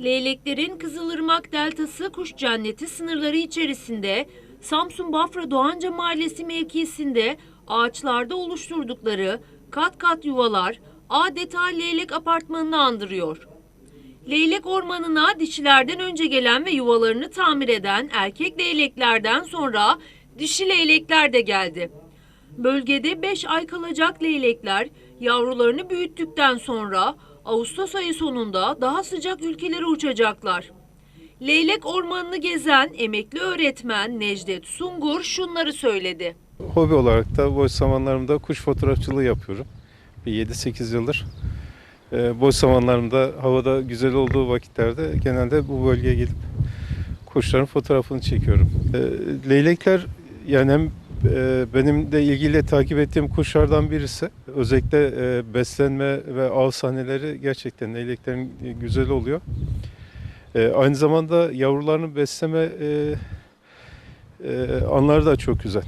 Leyleklerin Kızılırmak Deltası kuş cenneti sınırları içerisinde Samsun Bafra Doğanca Mahallesi mevkisinde ağaçlarda oluşturdukları kat kat yuvalar adeta leylek apartmanını andırıyor. Leylek ormanına dişilerden önce gelen ve yuvalarını tamir eden erkek leyleklerden sonra dişi leylekler de geldi. Bölgede 5 ay kalacak leylekler yavrularını büyüttükten sonra Ağustos ayı sonunda daha sıcak ülkelere uçacaklar. Leylek ormanını gezen emekli öğretmen Necdet Sungur şunları söyledi. Hobi olarak da boş zamanlarımda kuş fotoğrafçılığı yapıyorum. Bir 7-8 yıldır. Ee, boş zamanlarımda havada güzel olduğu vakitlerde genelde bu bölgeye gidip kuşların fotoğrafını çekiyorum. Ee, leylekler yani hem e, ee, benim de ilgiyle takip ettiğim kuşlardan birisi. Özellikle e, beslenme ve av sahneleri gerçekten leyleklerin e, güzel oluyor. Ee, aynı zamanda yavrularını besleme e, anları da çok güzel.